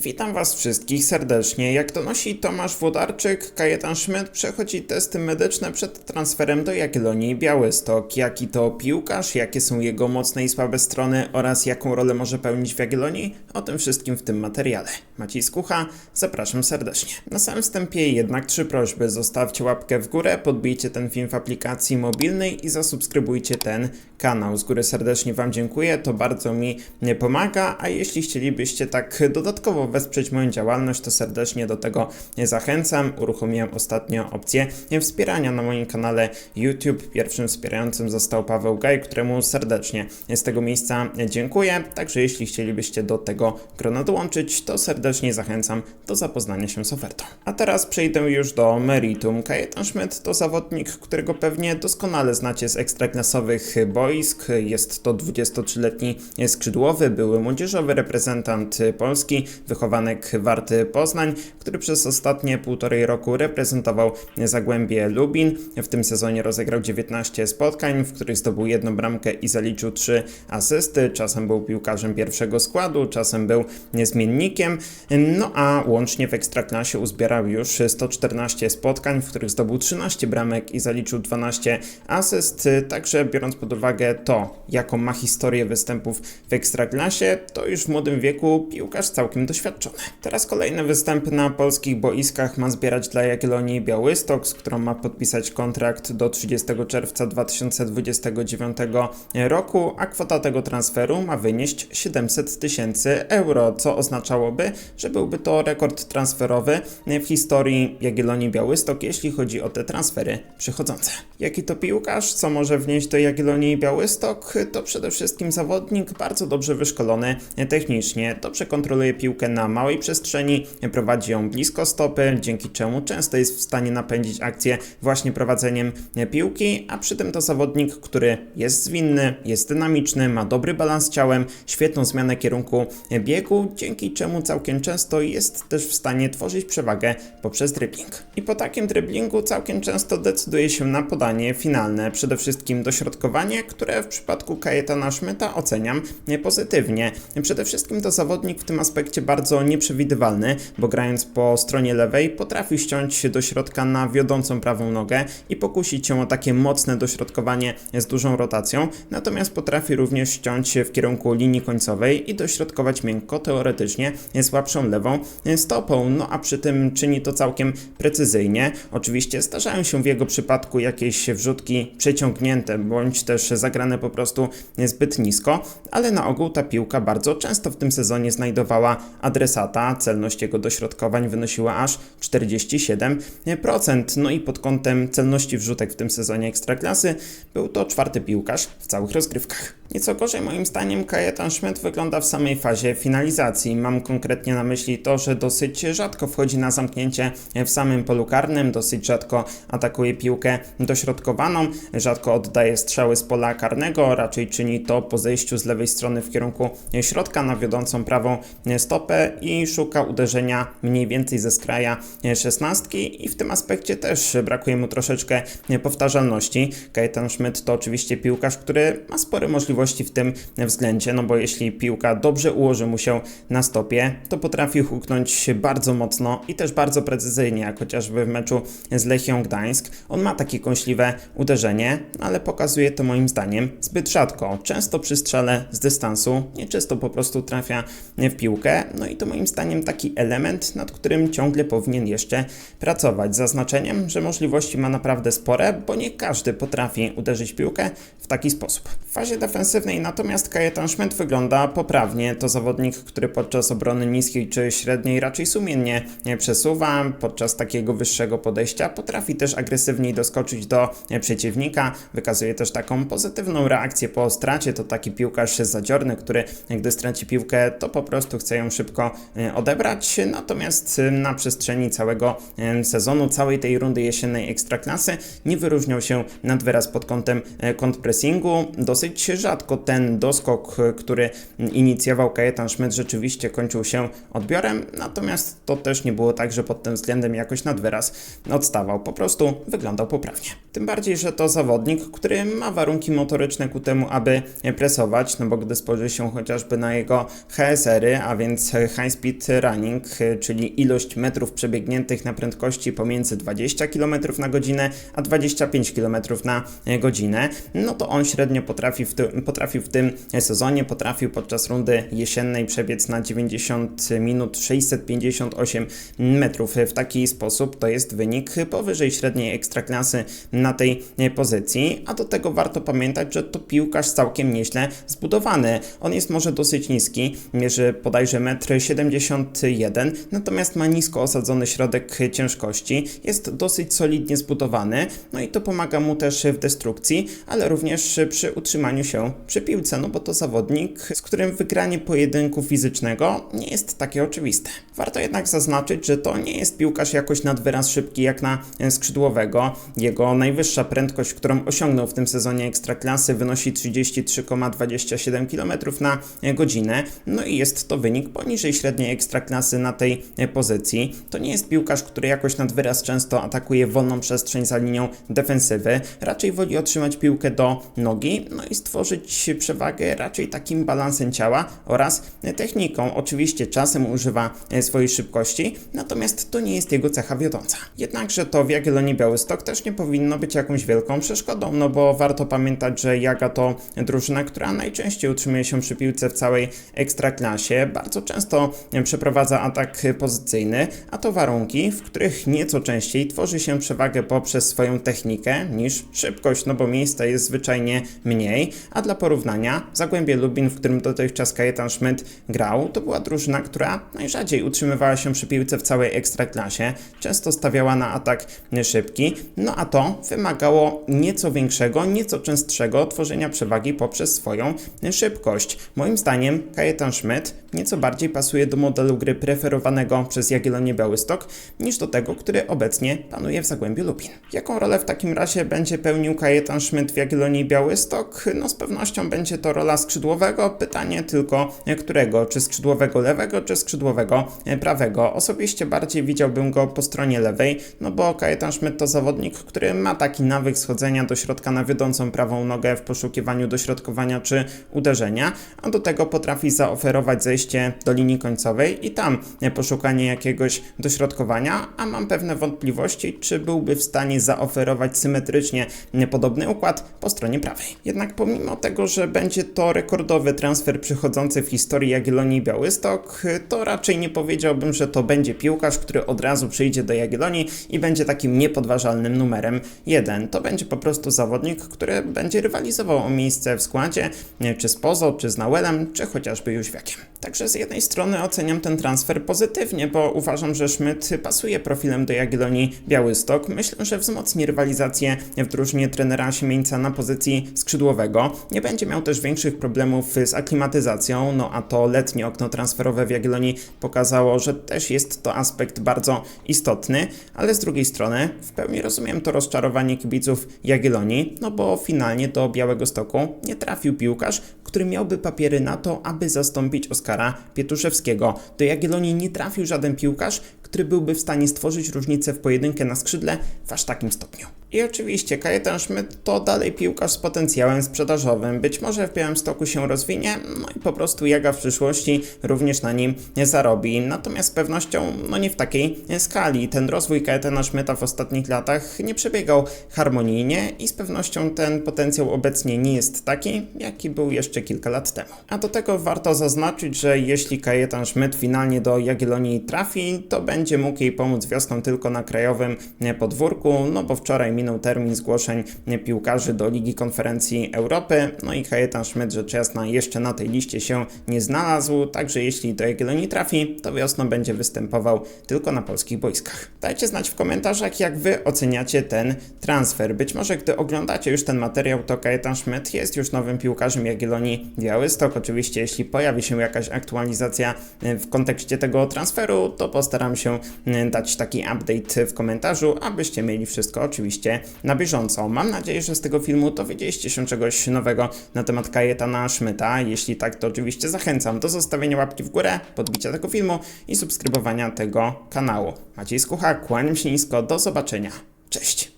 Witam Was wszystkich serdecznie. Jak to nosi Tomasz Włodarczyk, Kajetan Szmyt przechodzi testy medyczne przed transferem do Jagiellonii Białystok. Jaki to piłkarz, jakie są jego mocne i słabe strony oraz jaką rolę może pełnić w Jagiellonii? O tym wszystkim w tym materiale. Maciej Skucha, zapraszam serdecznie. Na samym wstępie jednak trzy prośby. Zostawcie łapkę w górę, podbijcie ten film w aplikacji mobilnej i zasubskrybujcie ten kanał. Z góry serdecznie Wam dziękuję, to bardzo mi pomaga, a jeśli chcielibyście tak dodatkowo wesprzeć moją działalność, to serdecznie do tego zachęcam. Uruchomiłem ostatnio opcję wspierania na moim kanale YouTube. Pierwszym wspierającym został Paweł Gaj, któremu serdecznie z tego miejsca dziękuję. Także jeśli chcielibyście do tego grona dołączyć, to serdecznie zachęcam do zapoznania się z ofertą. A teraz przejdę już do meritum. Kajetan Schmidt to zawodnik, którego pewnie doskonale znacie z ekstraklasowych boisk. Jest to 23-letni skrzydłowy, były młodzieżowy reprezentant Polski, wychowanek Warty Poznań, który przez ostatnie półtorej roku reprezentował Zagłębie Lubin. W tym sezonie rozegrał 19 spotkań, w których zdobył jedną bramkę i zaliczył 3 asysty. Czasem był piłkarzem pierwszego składu, czasem był zmiennikiem. No a łącznie w Ekstraklasie uzbierał już 114 spotkań, w których zdobył 13 bramek i zaliczył 12 asyst. Także biorąc pod uwagę to, jaką ma historię występów w Ekstraklasie, to już w młodym wieku piłkarz całkiem doświadczony. Teraz kolejne występy na polskich boiskach ma zbierać dla Jagiellonii Białystok, z którą ma podpisać kontrakt do 30 czerwca 2029 roku, a kwota tego transferu ma wynieść 700 tysięcy euro, co oznaczałoby, że byłby to rekord transferowy w historii Jagiellonii Białystok, jeśli chodzi o te transfery przychodzące. Jaki to piłkarz, co może wnieść do Jagiellonii Białystok, to przede wszystkim zawodnik bardzo dobrze wyszkolony technicznie, dobrze kontroluje piłkę na małej przestrzeni, prowadzi ją blisko stopy, dzięki czemu często jest w stanie napędzić akcję właśnie prowadzeniem piłki, a przy tym to zawodnik, który jest zwinny, jest dynamiczny, ma dobry balans ciałem, świetną zmianę kierunku biegu, dzięki czemu całkiem często jest też w stanie tworzyć przewagę poprzez dribbling. I po takim dribblingu całkiem często decyduje się na podanie finalne, przede wszystkim dośrodkowanie, które w przypadku Kajetana Szmyta oceniam pozytywnie. Przede wszystkim to zawodnik w tym aspekcie bardzo nieprzewidywalny, bo grając po stronie lewej potrafi ściąć się do środka na wiodącą prawą nogę i pokusić się o takie mocne dośrodkowanie z dużą rotacją, natomiast potrafi również ściąć się w kierunku linii końcowej i dośrodkować miękko, teoretycznie słabszą lewą stopą, no a przy tym czyni to całkiem precyzyjnie. Oczywiście zdarzają się w jego przypadku jakieś wrzutki przeciągnięte, bądź też zagrane po prostu zbyt nisko, ale na ogół ta piłka bardzo często w tym sezonie znajdowała adresata, celność jego dośrodkowań wynosiła aż 47%. No i pod kątem celności wrzutek w tym sezonie Ekstraklasy był to czwarty piłkarz w całych rozgrywkach. Nieco gorzej moim zdaniem Kajetan Schmidt wygląda w samej fazie finalizacji. Mam konkretnie na myśli to, że dosyć rzadko wchodzi na zamknięcie w samym polu karnym, dosyć rzadko atakuje piłkę dośrodkowaną, rzadko oddaje strzały z pola karnego, raczej czyni to po zejściu z lewej strony w kierunku środka na wiodącą prawą stopę i szuka uderzenia mniej więcej ze skraja szesnastki i w tym aspekcie też brakuje mu troszeczkę powtarzalności. Kajetan Schmidt to oczywiście piłkarz, który ma spore możliwości w tym względzie, no bo jeśli piłka dobrze ułoży mu się na stopie, to potrafi huknąć bardzo mocno i też bardzo precyzyjnie, jak chociażby w meczu z Lechią Gdańsk. On ma takie kąśliwe uderzenie, ale pokazuje to moim zdaniem zbyt rzadko. Często przy strzale z dystansu, nieczysto po prostu trafia w piłkę, no i to moim zdaniem taki element, nad którym ciągle powinien jeszcze pracować. Zaznaczeniem, że możliwości ma naprawdę spore, bo nie każdy potrafi uderzyć piłkę w taki sposób. W fazie defensywnej natomiast Kajetan Schmidt wygląda poprawnie. To zawodnik, który podczas obrony niskiej czy średniej raczej sumiennie przesuwa, podczas takiego wyższego podejścia potrafi też agresywniej doskoczyć do przeciwnika, wykazuje też taką pozytywną reakcję po stracie. To taki piłkarz zadziorny, który gdy straci piłkę, to po prostu chce ją szybko odebrać. Natomiast na przestrzeni całego sezonu, całej tej rundy jesiennej ekstraklasy nie wyróżniał się nad wyraz pod kątem kontrpressingu. Dosyć rzadko ten doskok, który inicjował Kajetan Schmidt, rzeczywiście kończył się odbiorem, natomiast to też nie było tak, że pod tym względem jakoś nad wyraz odstawał. Po prostu wyglądał poprawnie. Tym bardziej, że to zawodnik, który ma warunki motoryczne ku temu, aby presować, no bo gdy spojrzy się chociażby na jego HSR-y, a więc high speed running, e, czyli ilość metrów przebiegniętych na prędkości pomiędzy 20 km na godzinę a 25 km na e, godzinę, no to on średnio potrafi w tym, potrafił w tym sezonie, potrafił podczas rundy jesiennej przebiec na 90 minut 658 metrów. E, w taki sposób to jest wynik powyżej średniej ekstraklasy na tej pozycji, a do tego warto pamiętać, że to piłkarz całkiem nieźle zbudowany. On jest może dosyć niski, mierzy bodajże metry 71, natomiast ma nisko osadzony środek ciężkości, jest dosyć solidnie zbudowany, no i to pomaga mu też w destrukcji, ale również przy utrzymaniu się przy piłce, no bo to zawodnik, z którym wygranie pojedynku fizycznego nie jest takie oczywiste. Warto jednak zaznaczyć, że to nie jest piłkarz jakoś nad wyraz szybki jak na skrzydłowego. Jego najwyższa prędkość, którą osiągnął w tym sezonie Ekstraklasy wynosi 33,27 km na godzinę, no i jest to wynik poniżej średniej ekstraklasy na tej pozycji. To nie jest piłkarz, który jakoś nad wyraz często atakuje wolną przestrzeń za linią defensywy, raczej woli otrzymać piłkę do nogi, no i stworzyć przewagę raczej takim balansem ciała oraz techniką. Oczywiście czasem używa swojej szybkości, natomiast to nie jest jego cecha wiodąca. Jednakże to w Jagiellonii Białystok też nie powinno być jakąś wielką przeszkodą, no bo warto pamiętać, że Jaga to drużyna, która najczęściej utrzymuje się przy piłce w całej ekstraklasie, bardzo często przeprowadza atak pozycyjny, a to warunki, w których nieco częściej tworzy się przewagę poprzez swoją technikę niż szybkość, no bo miejsca jest zwyczajnie mniej, a dla porównania Zagłębie Lubin, w którym dotychczas Kajetan Schmidt grał, to była drużyna, która najrzadziej utrzymywała się przy piłce w całej ekstraklasie, często stawiała na atak szybki, no a to wymagało nieco większego, nieco częstszego tworzenia przewagi poprzez swoją szybkość. Moim zdaniem Kajetan Schmidt nieco bardziej pasuje do modelu gry preferowanego przez Jagiellonię Białystok niż do tego, który obecnie panuje w Zagłębiu Lubin. Jaką rolę w takim razie będzie pełnił Kajetan Schmidt w Jagiellonii Białystok? No z pewnością będzie to rola skrzydłowego, pytanie tylko którego, czy skrzydłowego lewego, czy skrzydłowego prawego. Osobiście bardziej widziałbym go po stronie lewej, no bo Kajetan Schmidt to zawodnik, który ma taki nawyk schodzenia do środka na wiodącą prawą nogę w poszukiwaniu dośrodkowania czy uderzenia, a do tego potrafi zaoferować zejście do linii końcowej i tam poszukanie jakiegoś dośrodkowania, a mam pewne wątpliwości, czy byłby w stanie zaoferować symetrycznie podobny układ po stronie prawej. Jednak pomimo tego, że będzie to rekordowy transfer przychodzący w historii Jagiellonii Białystok, to raczej nie powiedziałbym, że to będzie piłkarz, który od razu przyjdzie do Jagiellonii i będzie takim niepodważalnym numerem jeden. To będzie po prostu zawodnik, który będzie rywalizował o miejsce w składzie, czy z Pozo, czy z Nauelem, czy chociażby Jóźwiakiem. Także z jednej strony oceniam ten transfer pozytywnie, bo uważam, że Schmidt pasuje profilem do Jagiellonii Białystok. Myślę, że wzmocni rywalizację w drużynie trenera Siemieńca na pozycji skrzydłowego. Nie będzie miał też większych problemów z aklimatyzacją, no a to letnie okno transferowe w Jagiellonii pokazało, że też jest to aspekt bardzo istotny, ale z drugiej strony w pełni rozumiem to rozczarowanie kibiców Jagiellonii, no bo finalnie do Białego Stoku nie trafił piłkarz, który miałby papiery na to, aby zastąpić Oskara Pietuszewskiego. Do Jagiellonii nie trafił żaden piłkarz, który byłby w stanie stworzyć różnicę w pojedynkę na skrzydle w aż takim stopniu. I oczywiście Kajetan Schmidt to dalej piłkarz z potencjałem sprzedażowym. Być może w Białymstoku się rozwinie, no i po prostu Jaga w przyszłości również na nim zarobi. Natomiast z pewnością no nie w takiej skali. Ten rozwój Kajetana Schmidta w ostatnich latach nie przebiegał harmonijnie i z pewnością ten potencjał obecnie nie jest taki, jaki był jeszcze kilka lat temu. A do tego warto zaznaczyć, że jeśli Kajetan Schmidt finalnie do Jagiellonii trafi, to będzie mógł jej pomóc wiosną tylko na krajowym podwórku, no bo wczoraj minął termin zgłoszeń piłkarzy do Ligi Konferencji Europy, no i Kajetan Schmidt rzecz jasna jeszcze na tej liście się nie znalazł, także jeśli do Jagiellonii trafi, to wiosną będzie występował tylko na polskich boiskach. Dajcie znać w komentarzach, jak wy oceniacie ten transfer. Być może gdy oglądacie już ten materiał, to Kajetan Schmidt jest już nowym piłkarzem Jagiellonii Białystok. Oczywiście jeśli pojawi się jakaś aktualizacja w kontekście tego transferu, to postaram się się y, dać taki update w komentarzu, abyście mieli wszystko oczywiście na bieżąco. Mam nadzieję, że z tego filmu dowiedzieliście się czegoś nowego na temat Kajetana Schmidta. Jeśli tak, to oczywiście zachęcam do zostawienia łapki w górę, podbicia tego filmu i subskrybowania tego kanału. Maciej Skucha, kłaniam się nisko, do zobaczenia. Cześć!